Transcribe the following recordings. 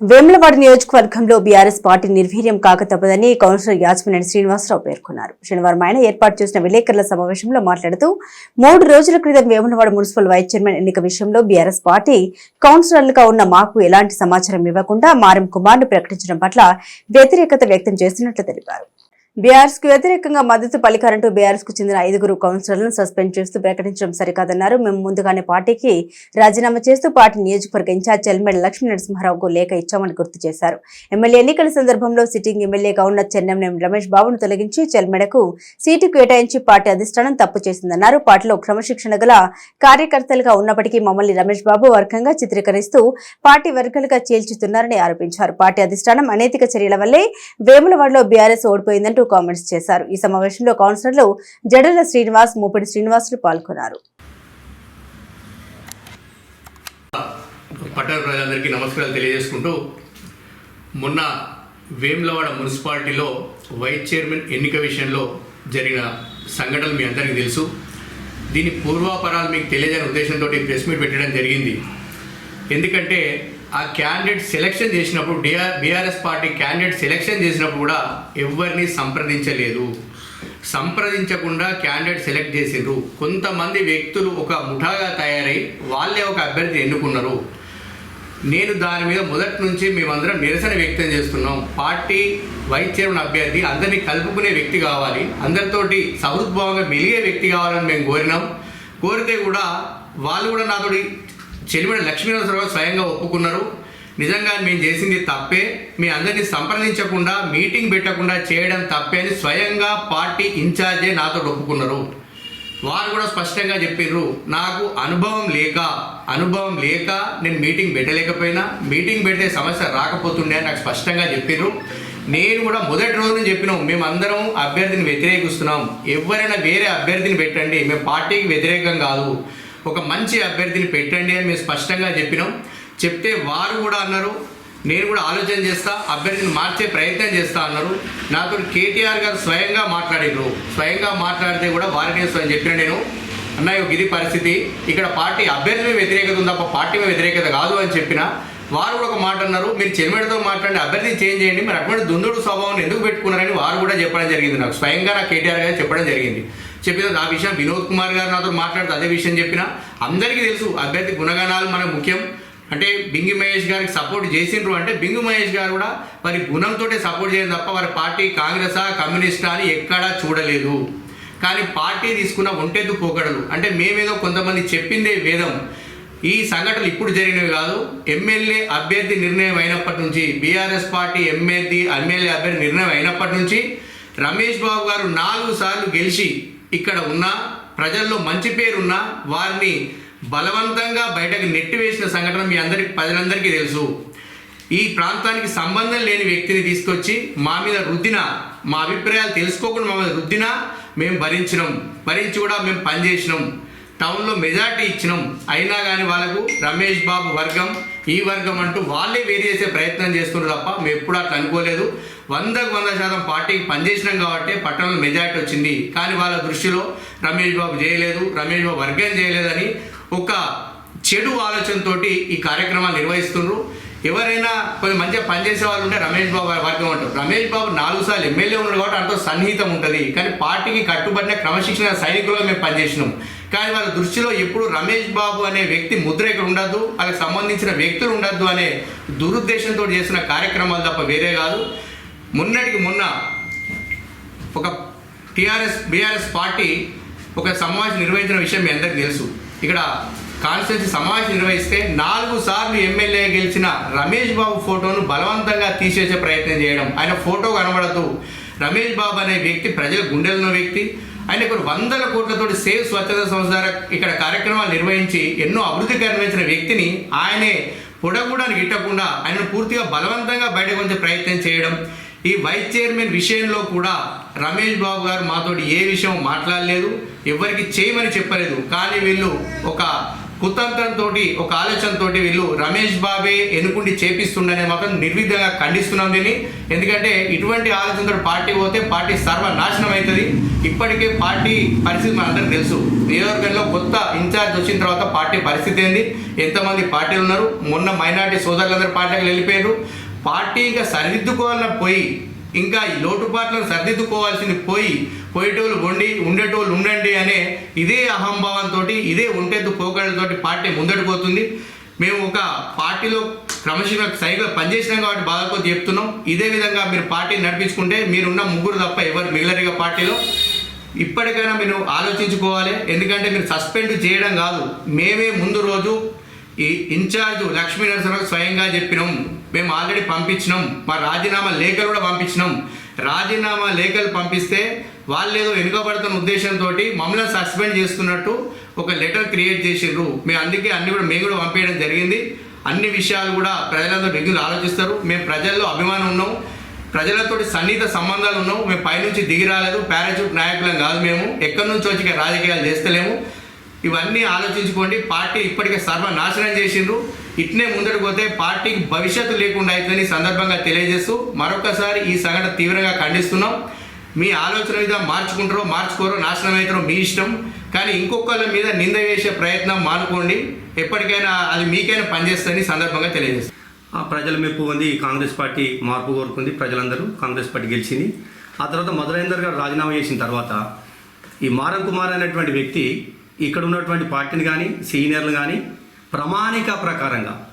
వేములవాడ నియోజకవర్గంలో BRS party నిర్వీర్యం కాక తప్పదని కౌన్సిలర్ యాచమనేని శ్రీనివాసరావు పేర్కొన్నారు. శనివారం ఆయన ఏర్పాటు చేసిన విలేకరుల సమావేశంలో మాట్లాడుతూ మూడు రోజుల క్రితం వేములవాడ మున్సిపల్ వైస్ చైర్మన్ ఎన్నిక విషయంలో బీఆర్ఎస్ పార్టీ కౌన్సిలర్లుగా ఉన్న మాకు ఎలాంటి సమాచారం ఇవ్వకుండా మారం కుమార్ను ప్రకటించడం పట్ల వ్యతిరేకత వ్యక్తం చేస్తున్నట్లు తెలిపారు. బీఆర్ఎస్కు వ్యతిరేకంగా మద్దతు పలికారంటూ బీఆర్ఎస్కు చెందిన ఐదుగురు కౌన్సిలర్లను సస్పెండ్ చేస్తూ ప్రకటించడం సరికాదన్నారు. మేము ముందుగానే పార్టీకి రాజీనామా చేస్తూ పార్టీ నియోజకవర్గ ఇన్ఛార్జ్ ఎల్మెడ లక్ష్మీ నరసింహారావుకు లేఖ ఇచ్చామని గుర్తు చేశారు. ఎమ్మెల్యే ఎన్నికల సందర్భంలో సిట్టింగ్ ఎమ్మెల్యేగా ఉన్న చెన్నెం రమేష్ బాబును తొలగించి చెల్మెడకు సీటు కేటాయించి పార్టీ అధిష్టానం తప్పు చేసిందన్నారు. పార్టీలో క్రమశిక్షణ గల కార్యకర్తలుగా ఉన్నప్పటికీ మమ్మల్ని రమేష్ బాబు వర్గంగా చిత్రీకరిస్తూ పార్టీ వర్గాలుగా చీల్చుతున్నారని ఆరోపించారు. పార్టీ అధిష్టానం అనైతిక చర్యల వల్లే వేములవాడలో బీఆర్ఎస్ ఓడిపోయిందంటూ కామెంట్స్ చేశారు. ఈ సమావేశంలో కౌన్సిలర్లు జడల శ్రీనివాస్ మూపిడి శ్రీనివాసులు పాల్గొన్నారు. పట్టణ ప్రజలందరికీ నమస్కారాలు తెలియజేసుకుంటూ మొన్న వేములవాడ మున్సిపాలిటీలో వైస్ చైర్మన్ ఎన్నిక విషయంలో జరిగిన సంఘటనలు మీ అందరికీ తెలుసు. దీని పూర్వాపరాలు మీకు తెలియజేయని ఉద్దేశంతో ప్రెస్ మీట్ పెట్టడం జరిగింది. ఎందుకంటే ఆ క్యాండిడేట్ సెలెక్షన్ చేసినప్పుడు DR BRS party candidate selection చేసినప్పుడు కూడా ఎవరిని సంప్రదించలేదు. సంప్రదించకుండా క్యాండిడేట్ సెలెక్ట్ చేసిండ్రు. కొంతమంది వ్యక్తులు ఒక ముఠాగా తయారై వాళ్ళే ఒక అభ్యర్థి ఎన్నుకున్నారు. నేను దాని మీద మొదటి నుంచి మేమందరం నిరసన వ్యక్తం చేస్తున్నాం. పార్టీ వైస్ చైర్మన్ అభ్యర్థి అందరినీ కలుపుకునే వ్యక్తి కావాలి. అందరితోటి సహృద్భావంగా మెలిగే వ్యక్తి కావాలని మేము కోరినాం. కోరితే కూడా వాళ్ళు కూడా నాతోటి చెలిమిడి లక్ష్మీనరసరావు స్వయంగా ఒప్పుకున్నారు. నిజంగా మేము చేసింది తప్పే. మీ అందరినీ సంప్రదించకుండా మీటింగ్ పెట్టకుండా చేయడం తప్పే అని స్వయంగా పార్టీ ఇన్ఛార్జే నాతో ఒప్పుకున్నారు. వారు కూడా స్పష్టంగా చెప్పిర్రు నాకు అనుభవం లేక అనుభవం లేక నేను మీటింగ్ పెట్టలేకపోయినా మీటింగ్ పెడితే సమస్య రాకపోతుండే అని నాకు స్పష్టంగా చెప్పిర్రు. నేను కూడా మొదటి రోజు నుంచి చెప్పినాం మేమందరం అభ్యర్థిని వ్యతిరేకిస్తున్నాం. ఎవరైనా వేరే అభ్యర్థిని పెట్టండి. మేము పార్టీకి వ్యతిరేకం కాదు. ఒక మంచి అభ్యర్థిని పెట్టండి అని మేము స్పష్టంగా చెప్పినాం. చెప్తే వారు కూడా అన్నారు నేను కూడా ఆలోచన చేస్తా అభ్యర్థిని మార్చే ప్రయత్నం చేస్తా అన్నారు. నాతో కేటీఆర్ గారు స్వయంగా మాట్లాడినారు స్వయంగా మాట్లాడితే కూడా వారిని స్వయం చెప్పిన నేను. అన్నయ్య ఇది పరిస్థితి. ఇక్కడ పార్టీ అభ్యర్థి వ్యతిరేకత ఉంది తప్ప పార్టీ వ్యతిరేకత కాదు అని చెప్పిన. వారు కూడా ఒక మాట అన్నారు. మీరు చెల్మెడతో మాట్లాడి అభ్యర్థిని చేంజ్ చేయండి. మరి అటువంటి దుందుడు స్వభావం ఎందుకు పెట్టుకున్నారని వారు కూడా చెప్పడం జరిగింది. నాకు స్వయంగా నాకు కేటీఆర్ గారు చెప్పడం జరిగింది. చెప్పిన ఆ విషయం వినోద్ కుమార్ గారు నాతో మాట్లాడితే అదే విషయం చెప్పిన అందరికీ తెలుసు అభ్యర్థి గుణగణాలు మనకు ముఖ్యం. అంటే బింగి మహేష్ గారికి సపోర్ట్ చేసిండ్రు అంటే బింగు మహేష్ గారు కూడా వారి గుణంతో సపోర్ట్ చేయడం తప్ప వారి పార్టీ కాంగ్రెసా కమ్యూనిస్టా అని ఎక్కడా చూడలేదు. కానీ పార్టీ తీసుకున్న ఒంటెద్దు పోకడలు అంటే మేమేదో కొంతమంది చెప్పిందే వేదం. ఈ సంఘటనలు ఇప్పుడు జరిగినవి కాదు. ఎమ్మెల్యే అభ్యర్థి నిర్ణయం అయినప్పటి నుంచి బీఆర్ఎస్ పార్టీ ఎమ్మెల్యే ఎమ్మెల్యే అభ్యర్థి నిర్ణయం అయినప్పటి నుంచి రమేష్ బాబు గారు నాలుగు సార్లు గెలిచి ఇక్కడ ఉన్న ప్రజల్లో మంచి పేరున్న వారిని బలవంతంగా బయటకు నెట్టివేసిన సంఘటన మీ అందరికి ప్రజలందరికీ తెలుసు. ఈ ప్రాంతానికి సంబంధం లేని వ్యక్తిని తీసుకొచ్చి మా మీద రుద్దిన మా అభిప్రాయాలు తెలుసుకోకుండా మా మీద రుద్దిన మేము భరించినాం. భరించి కూడా మేము పనిచేసినాం. టౌన్లో మెజార్టీ ఇచ్చినాం. అయినా కానీ వాళ్ళకు రమేష్ బాబు వర్గం ఈ వర్గం అంటూ వాళ్ళే వేరు చేసే ప్రయత్నం చేస్తున్నారు తప్ప మేము ఎప్పుడు అట్లా అనుకోలేదు. వందకు వంద శాతం పార్టీకి పనిచేసినాం కాబట్టి పట్టణంలో మెజార్టీ వచ్చింది. కానీ వాళ్ళ దృష్టిలో రమేష్ బాబు చేయలేదు రమేష్ బాబు వర్గం చేయలేదని ఒక చెడు ఆలోచనతో ఈ కార్యక్రమాలు నిర్వహిస్తున్నారు ఎవరైనా కొంచెం మంచిగా పనిచేసే వాళ్ళు ఉంటే రమేష్ బాబు వర్గం అంటారు. రమేష్ బాబు నాలుగు సార్లు ఎమ్మెల్యే ఉన్నాడు కాబట్టి అంత సన్నిహితం ఉంటుంది. కానీ పార్టీకి కట్టుబడిన క్రమశిక్షణ సైనికులుగా మేము పనిచేసినాం. కానీ వాళ్ళ దృష్టిలో ఎప్పుడు రమేష్ బాబు అనే వ్యక్తి ముద్ర ఇక్కడ ఉండద్దు వాళ్ళకి సంబంధించిన వ్యక్తులు ఉండద్దు అనే దురుద్దేశంతో చేసిన కార్యక్రమాలు తప్ప వేరే కాదు. మొన్నటికి మొన్న ఒక టీఆర్ఎస్ బీఆర్ఎస్ పార్టీ ఒక సమావేశం నిర్వహించిన విషయం మీ అందరికీ తెలుసు. ఇక్కడ కాన్స్టిట్యూన్సీ సమావేశం నిర్వహిస్తే నాలుగు సార్లు ఎమ్మెల్యే గెలిచిన రమేష్ బాబు ఫోటోను బలవంతంగా తీసేసే ప్రయత్నం చేయడం. ఆయన ఫోటో కనబడదు రమేష్ బాబు అనే వ్యక్తి ప్రజల గుండెలున్న వ్యక్తి. ఆయన కొన్ని వందల కోట్లతోటి సేవ్ స్వచ్ఛత సంస్థ ఇక్కడ కార్యక్రమాలు నిర్వహించి ఎన్నో అభివృద్ధి నిర్వహించిన వ్యక్తిని ఆయనే పొడగూడానికి ఇట్టకుండా ఆయనను పూర్తిగా బలవంతంగా బయటకు వచ్చే ప్రయత్నం చేయడం. ఈ వైస్ చైర్మన్ విషయంలో కూడా రమేష్ బాబు గారు మాతోటి ఏ విషయం మాట్లాడలేదు. ఎవరికి చేయమని చెప్పలేదు. కానీ వీళ్ళు ఒక కుతంత్రంతో ఒక ఆలోచనతో వీళ్ళు రమేష్ బాబే ఎన్నుకుండి చేపిస్తుండనే మాత్రం నిర్విధంగా ఖండిస్తున్నాం దీన్ని. ఎందుకంటే ఇటువంటి ఆలోచనతో పార్టీ పోతే పార్టీ సర్వనాశనం అవుతుంది. ఇప్పటికే పార్టీ పరిస్థితి మనందరికీ తెలుసు. నియోజకవర్గంలో కొత్త ఇన్ఛార్జ్ వచ్చిన తర్వాత పార్టీ పరిస్థితి ఏంది? ఎంతమంది పార్టీలు ఉన్నారు? మొన్న మైనార్టీ సోదరులందరూ పార్టీకి వెళ్ళిపోయారు పార్టీ ఇంకా సరిదిద్దుకోవాలని పోయి ఇంకా ఈ లోటుపాట్లను సర్దిద్దుకోవాల్సింది పోయి పోయేటోళ్ళు ఉండి ఉండేటోళ్ళు ఉండండి అనే ఇదే అహంభావంతో ఇదే ఉంటెద్దు పోకడలతోటి పార్టీ ముందడికి పోతుంది. మేము ఒక పార్టీలో క్రమశిక్షణ సైకిల్ పనిచేసినాం కాబట్టి బాధపడి చెప్తున్నాం. ఇదే విధంగా మీరు పార్టీ నడిపించుకుంటే మీరున్న ముగ్గురు తప్ప ఎవరు మిగిలరిగా పార్టీలో. ఇప్పటికైనా మీరు ఆలోచించుకోవాలి. ఎందుకంటే మీరు సస్పెండ్ చేయడం కాదు. మేమే ముందు రోజు ఈ ఇన్ఛార్జ్ లక్ష్మీ నరసింహకు స్వయంగా చెప్పినాం. మేము ఆల్రెడీ పంపించినాం. మా రాజీనామా లేఖలు కూడా పంపించినాం. రాజీనామా లేఖలు పంపిస్తే వాళ్ళు ఏదో వెనుకబడుతున్న ఉద్దేశంతో మమ్మల్ని సస్పెండ్ చేస్తున్నట్టు ఒక లెటర్ క్రియేట్ చేసిండ్రు. మేము అందుకే అన్ని కూడా మేము కూడా పంపించడం జరిగింది. అన్ని విషయాలు కూడా ప్రజలందరూ రెగ్యులర్ ఆలోచిస్తారు. మేము ప్రజల్లో అభిమానం ఉన్నాం. ప్రజలతో సన్నిహిత సంబంధాలు ఉన్నాం. మేము పైనుంచి దిగి రాలేదు. పారాచూట్ నాయకులం కాదు మేము. ఎక్కడి నుంచి వచ్చి రాజకీయాలు చేస్తలేము. ఇవన్నీ ఆలోచించుకోండి. పార్టీ ఇప్పటికే సర్వనాశనం చేసిండ్రు. ఇట్నే ముందడు పోతే పార్టీకి భవిష్యత్తు లేకుండా అవుతుందని సందర్భంగా తెలియజేస్తూ మరొకసారి ఈ సంఘటన తీవ్రంగా ఖండిస్తున్నాం. మీ ఆలోచన మీద మార్చుకుంటారో మార్చుకోరో నాశనం అవుతారో మీ ఇష్టం. కానీ ఇంకొకళ్ళ మీద నింద వేసే ప్రయత్నం మానుకోండి. ఎప్పటికైనా అది మీకైనా పనిచేస్తుందని సందర్భంగా తెలియజేస్తాం. ఆ ప్రజల మెప్పు ఉంది కాంగ్రెస్ పార్టీ మార్పు కోరుకుంది ప్రజలందరూ. కాంగ్రెస్ పార్టీ గెలిచింది. ఆ తర్వాత మధురేందర్ గారు రాజీనామా చేసిన తర్వాత ఈ మారం కుమార్ అనేటువంటి వ్యక్తి ఇక్కడ ఉన్నటువంటి పార్టీని కానీ సీనియర్లు కానీ ప్రమాణిక ప్రకారంగా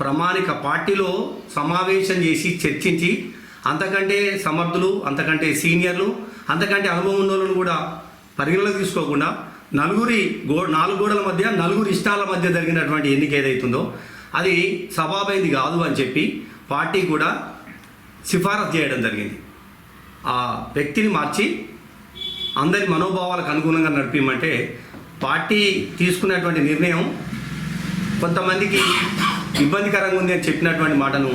ప్రమాణిక పార్టీలో సమావేశం చేసి చర్చించి అంతకంటే సమర్థులు అంతకంటే సీనియర్లు అంతకంటే అనుభవం ఉన్న కూడా పరిగణలోకి తీసుకోకుండా నలుగురి గో నాలుగు గోడల మధ్య నలుగురు ఇష్టాల మధ్య జరిగినటువంటి ఎన్నిక ఏదైతుందో అది సభాబైంది కాదు అని చెప్పి పార్టీ కూడా సిఫారసు చేయడం జరిగింది. ఆ వ్యక్తిని మార్చి అందరి మనోభావాలకు అనుగుణంగా నడిపిమంటే పార్టీ తీసుకున్నటువంటి నిర్ణయం కొంతమందికి ఇబ్బందికరంగా ఉంది అని చెప్పినటువంటి మాటను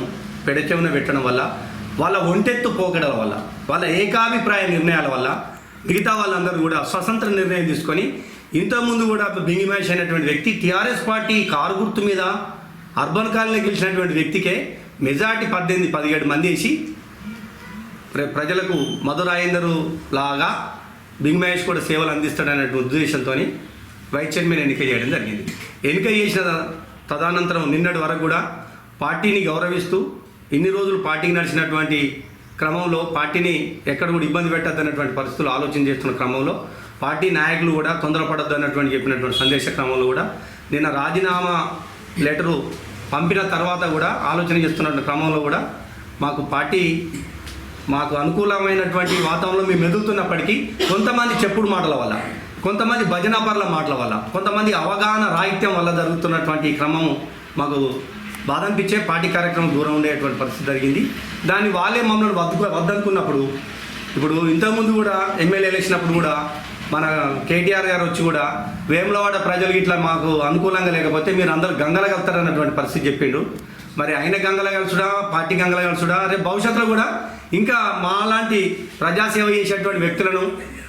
పెడచెవున పెట్టడం వల్ల వాళ్ళ ఒంటెత్తు పోకడల వల్ల వాళ్ళ ఏకాభిప్రాయ నిర్ణయాల వల్ల మిగతా వాళ్ళందరూ కూడా స్వతంత్ర నిర్ణయం తీసుకొని ఇంతకుముందు కూడా బింగి మహేష్ అనేటువంటి వ్యక్తి టీఆర్ఎస్ పార్టీ కారు గుర్తు మీద అర్బన్ కాలనీ గెలిచినటువంటి వ్యక్తికే మెజార్టీ పద్దెనిమిది పదిహేడు మంది వేసి ప్ర ప్రజలకు మధురాయేందరు లాగా బింగ్ మహేష్ కూడా సేవలు అందిస్తాడనే ఉద్దేశంతో వైస్ చైర్మన్ ఎన్నిక చేయడం జరిగింది. ఎన్నిక చేసిన తదనంతరం నిన్నటి వరకు కూడా పార్టీని గౌరవిస్తూ ఇన్ని రోజులు పార్టీకి నడిచినటువంటి క్రమంలో పార్టీని ఎక్కడ కూడా ఇబ్బంది పెట్టద్దన్నటువంటి పరిస్థితులు ఆలోచన చేస్తున్న క్రమంలో పార్టీ నాయకులు కూడా తొందరపడద్దు అన్నటువంటి చెప్పినటువంటి సందేశ క్రమంలో కూడా నిన్న రాజీనామా లెటరు పంపిన తర్వాత కూడా ఆలోచన చేస్తున్న క్రమంలో కూడా మాకు పార్టీ మాకు అనుకూలమైనటువంటి వాతావరణంలో మేము ఎదుగుతున్నప్పటికీ కొంతమంది చెప్పుడు మాటల వల్ల కొంతమంది భజన పర్ల మాటల వల్ల కొంతమంది అవగాహన రాహిత్యం వల్ల జరుగుతున్నటువంటి ఈ క్రమం మాకు బాధ అనిపించే పార్టీ కార్యక్రమం దూరం ఉండేటువంటి పరిస్థితి జరిగింది. దాన్ని వాళ్ళే మమ్మల్ని వద్దు వద్దనుకున్నప్పుడు ఇప్పుడు ఇంతకుముందు కూడా ఎమ్మెల్యే ఎలక్షన్ అప్పుడు కూడా మన కేటీఆర్ గారు వచ్చి కూడా వేములవాడ ప్రజలు ఇట్లా మాకు అనుకూలంగా లేకపోతే మీరు అందరూ గంగల కలుతారన్నటువంటి పరిస్థితి చెప్పిండు. మరి ఆయన గంగల కలుసుడా పార్టీ గంగల కలుసుడా రేపు భవిష్యత్తులో కూడా ఇంకా మాలాంటి ప్రజాసేవ చేసేటువంటి వ్యక్తులను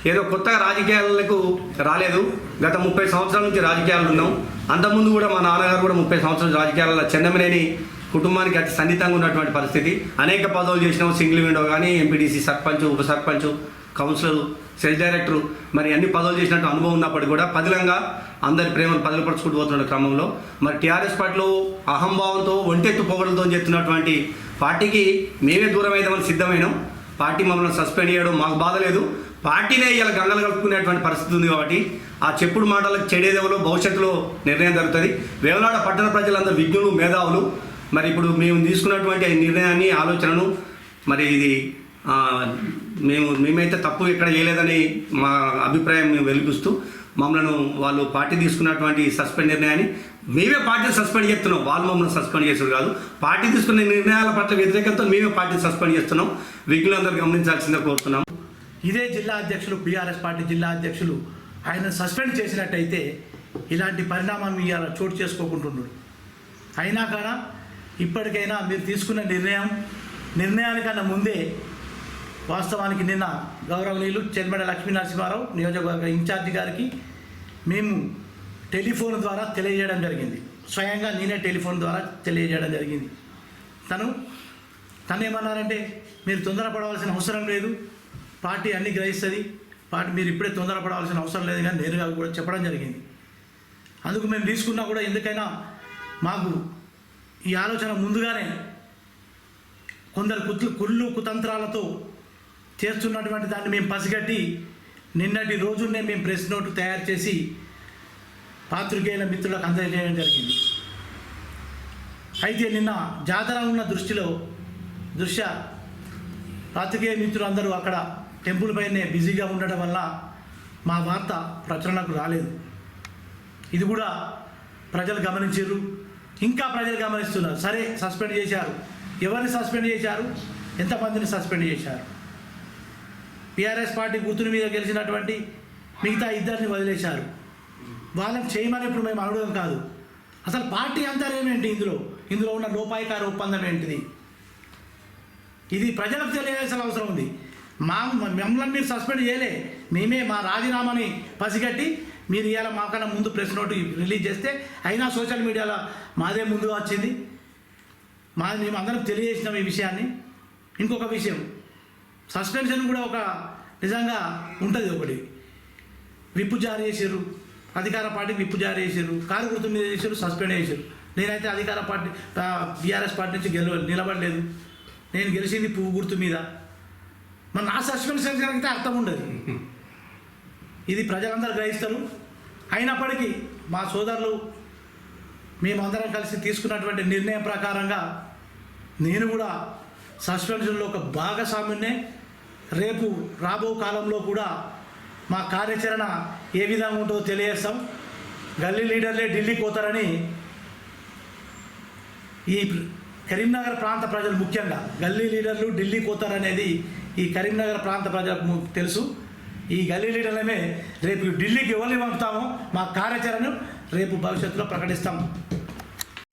ఏదో కొత్తగా రాజకీయాలకు రాలేదు. గత ముప్పై సంవత్సరాల నుంచి రాజకీయాలు ఉన్నాం. అంతకుముందు కూడా మా నాన్నగారు కూడా ముప్పై సంవత్సరాల రాజకీయాలలో చెందమనేని కుటుంబానికి అతి సన్నిహితంగా ఉన్నటువంటి పరిస్థితి. అనేక పదవులు చేసినాం. సింగిల్ విండో కానీ ఎంపీడీసీ సర్పంచ్ ఉప సర్పంచ్ కౌన్సిలర్ సెల్ డైరెక్టర్. మరి అన్ని పదవులు చేసినట్టు అనుభవం ఉన్నప్పటికీ కూడా పదిలంగా అందరి ప్రేమను పదిలపరుచుకుంటూ పోతున్న క్రమంలో మరి టీఆర్ఎస్ పార్టీలో అహంభావంతో ఒంటెత్తు పొగడలతో చెప్తున్నటువంటి పార్టీకి మేమే దూరం సిద్ధమైనాం. పార్టీ మమ్మల్ని సస్పెండ్ చేయడం మాకు బాధ లేదు. పార్టీనే ఇలా గంగలు కలుపుకునేటువంటి పరిస్థితి ఉంది కాబట్టి ఆ చెప్పుడు మాటలకు చెడేదేవలో భవిష్యత్తులో నిర్ణయం జరుగుతుంది. వేవలాడ పట్టణ ప్రజలందరూ విజ్ఞులు మేధావులు. మరి ఇప్పుడు మేము తీసుకున్నటువంటి నిర్ణయాన్ని ఆలోచనను మరి ఇది మేము మేమైతే తప్పు ఎక్కడ చేయలేదని మా అభిప్రాయం మేము వెలిపిస్తూ మమ్మల్ని వాళ్ళు పార్టీ తీసుకున్నటువంటి సస్పెండ్ నిర్ణయాన్ని మేమే పార్టీ సస్పెండ్ చేస్తున్నాం. వాళ్ళు మమ్మల్ని సస్పెండ్ చేసారు కాదు. పార్టీ తీసుకునే నిర్ణయాల పట్ల వ్యతిరేకంతో మేమే పార్టీ సస్పెండ్ చేస్తున్నాం. విజ్ఞులందరూ గమనించాల్సిందే కోరుతున్నాం. ఇదే జిల్లా అధ్యక్షులు బీఆర్ఎస్ పార్టీ జిల్లా అధ్యక్షులు. ఆయన సస్పెండ్ చేసినట్టయితే ఇలాంటి పరిణామం ఇవాళ చోటు చేసుకోకుంటున్నాడు అయినా కాన ఇప్పటికైనా మీరు తీసుకున్న నిర్ణయం నిర్ణయానికన్నా ముందే వాస్తవానికి నిన్న గౌరవనీయులు చెల్మడ లక్ష్మీ నరసింహారావు నియోజకవర్గ ఇన్ఛార్జి గారికి మేము టెలిఫోన్ ద్వారా తెలియజేయడం జరిగింది. స్వయంగా నేనే టెలిఫోన్ ద్వారా తెలియజేయడం జరిగింది. తను తను ఏమన్నారంటే మీరు తొందరపడవలసిన అవసరం లేదు. పార్టీ అన్ని గ్రహిస్తుంది. పార్టీ మీరు ఇప్పుడే తొందరపడాల్సిన అవసరం లేదు కానీ నేరుగా కూడా చెప్పడం జరిగింది. అందుకు మేము తీసుకున్నా కూడా ఎందుకైనా మాకు ఈ ఆలోచన ముందుగానే కొందరు కుట్లు కుళ్ళు కుతంత్రాలతో చేస్తున్నటువంటి దాన్ని మేము పసిగట్టి నిన్నటి రోజునే మేము ప్రెస్ నోటు తయారు చేసి పాత్రికేయుల మిత్రులకు అందజేయడం జరిగింది. అయితే నిన్న జాతర ఉన్న దృష్టిలో దృశ్య పాత్రికేయ మిత్రులు అందరూ అక్కడ టెంపుల్ పైనే బిజీగా ఉండటం వల్ల మా వార్త ప్రచురణకు రాలేదు. ఇది కూడా ప్రజలు గమనించారు. ఇంకా ప్రజలు గమనిస్తున్నారు. సరే సస్పెండ్ చేశారు. ఎవరిని సస్పెండ్ చేశారు? ఎంతమందిని సస్పెండ్ చేశారు? టీఆర్ఎస్ పార్టీ గుర్తుని మీద గెలిచినటువంటి మిగతా ఇద్దరిని వదిలేశారు. వాళ్ళని చేయమని ఇప్పుడు మేము అడగడం కాదు. అసలు పార్టీ అంతరేమేంటి ఇందులో? ఇందులో ఉన్న లోపాయికార ఒప్పందం ఏంటిది? ఇది ప్రజలకు తెలియాల్సిన అవసరం ఉంది. మా మమ్మల్ని మీరు సస్పెండ్ చేయలే. మేమే మా రాజీనామాని పసిగట్టి మీరు ఇవాళ మాకన్నా ముందు ప్రెస్ నోట్ రిలీజ్ చేస్తే అయినా సోషల్ మీడియాలో మాదే ముందుగా వచ్చింది. మా మేము అందరం తెలియజేసినాం ఈ విషయాన్ని. ఇంకొక విషయం సస్పెన్షన్ కూడా ఒక నిజంగా ఉంటుంది ఒకటి. విప్పు జారీ చేశారు అధికార పార్టీ విప్పు జారీ చేశారు కారు గుర్తు మీద చేశారు సస్పెండ్ చేశారు నేనైతే అధికార పార్టీ బీఆర్ఎస్ పార్టీ నుంచి గెలవ నిలబడలేదు. నేను గెలిచింది పువ్వు గుర్తు మీద. మరి నా సస్పెన్షన్ జరిగితే అర్థం ఉండదు. ఇది ప్రజలందరూ గ్రహిస్తారు. అయినప్పటికీ మా సోదరులు మేమందరం కలిసి తీసుకున్నటువంటి నిర్ణయం ప్రకారంగా నేను కూడా సస్పెన్షన్లో ఒక భాగస్వామ్యున్నే రేపు రాబో కాలంలో కూడా మా కార్యాచరణ ఏ విధంగా ఉంటుందో తెలియజేస్తాం. గల్లీ లీడర్లే ఢిల్లీకి పోతారని ఈ కరీంనగర్ ప్రాంత ప్రజలు ముఖ్యంగా గల్లీ లీడర్లు ఢిల్లీ పోతారనేది ఈ కరీంనగర్ ప్రాంత ప్రజలకు తెలుసు. ఈ గల్లీ లీడర్లమే రేపు ఢిల్లీకి ఎవరిని పంపుతామో. మా కార్యాచరణను రేపు భవిష్యత్తులో ప్రకటిస్తాం